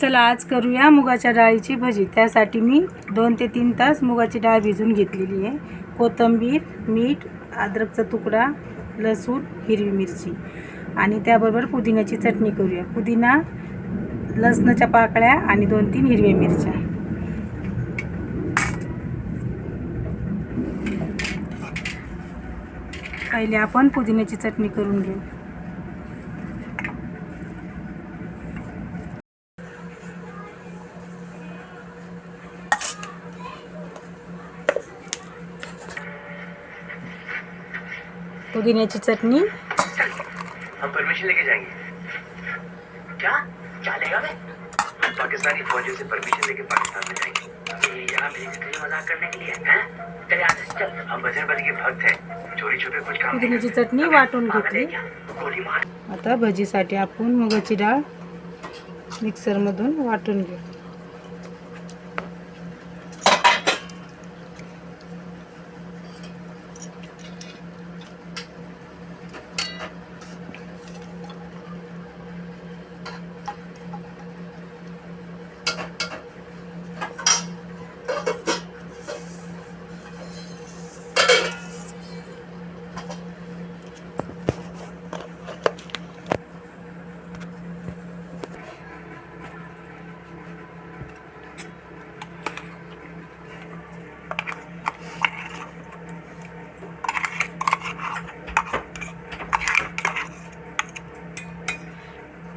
चला आज करूया मुगाच्या डाळीची भजी. त्यासाठी मी दोन ते तीन तास मुगाची डाळ भिजून घेतलेली आहे. कोथिंबीर मीठ अद्रकचा तुकडा लसूण हिरवी मिरची. आणि त्याबरोबर पुदिन्याची चटणी करूया. पुदिना लसणाच्या पाकळ्या आणि दोन तीन हिरव्या मिरच्या. पहिले आपण पुदिन्याची चटणी करून घेऊ. पुदिन्याची चटणी. हम परमिशन लेके जाएंगे। क्या? क्या लेगा मैं? पाकिस्तानी फौजियों से परमिशन लेके पाकिस्तान में जाएंगे। यहाँ मेरे से तेरी मजाक करने के लिए हैं? यहाँ से चल। हम बजरंग बली के भक्त हैं। चोरी छुपे कुछ काम पुदिन्याची चटणी वाटून घेतली. क्या? गोली मार। आता भजीसाठी आपण मुगाची डाळ मिक्सरमधून वाटून घेऊ.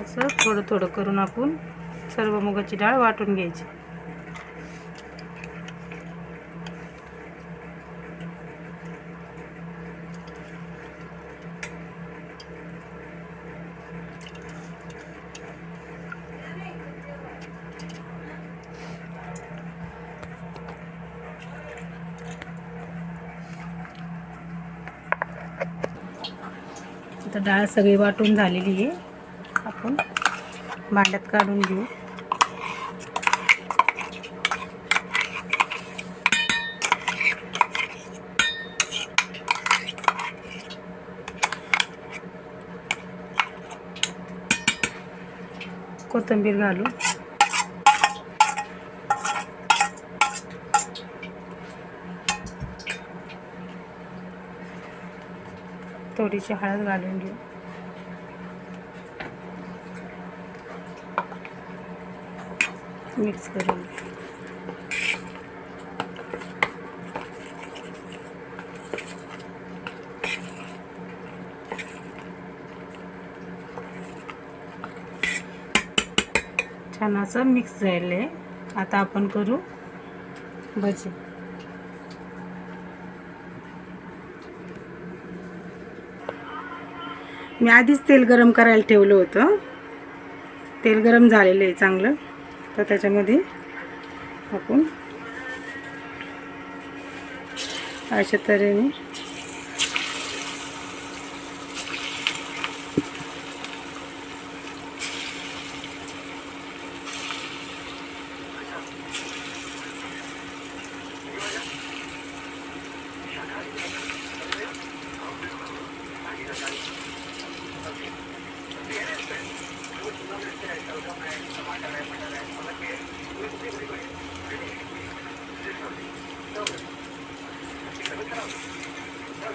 असं थोडं थोडं करून आपण सर्व मुगाची डाळ वाटून घ्यायची. आता डाळ सगळी वाटून झालेली आहे. आपण भांड्यात काढून घेऊ. कोथिंबीर घालू थोडीशी हळद घालून घेऊ. मिक्स करून. छान असं मिक्स झालं आहे आता आपण करू भजी. मी आधीच तेल गरम करायला ठेवलं होतं. तेल गरम झालेलं आहे चांगलं. तर त्याच्यामध्ये आपण अशा तऱ्हेने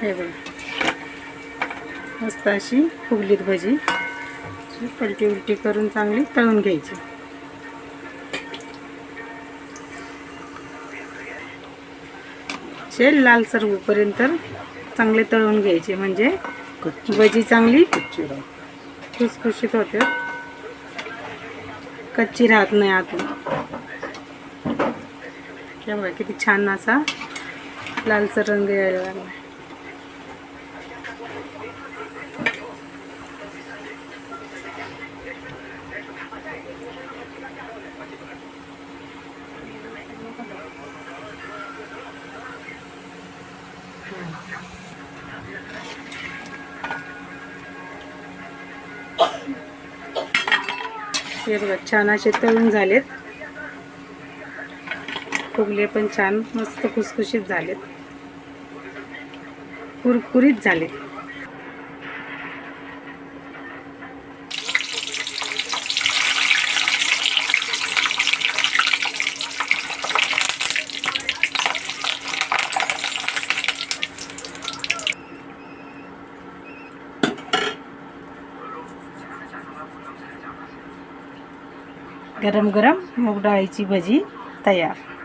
हे बघ. मस्त अशी फुगलीत भजी. पलटी उलटी करून चांगली तळून घ्यायची. असे लालसर होईपर्यंत चांगले तळून घ्यायचे. म्हणजे भजी चांगली खुसखुशीत होते. कच्ची राहत नाही आतून. बघा किती छान असा लालसर रंग यायला लागला. हे बघा छान असे तळून झालेत. फुगले पण छान मस्त खुसखुशीत झालेत. कुरकुरीत झाले गरम गरम मूग डाळीची भजी तयार.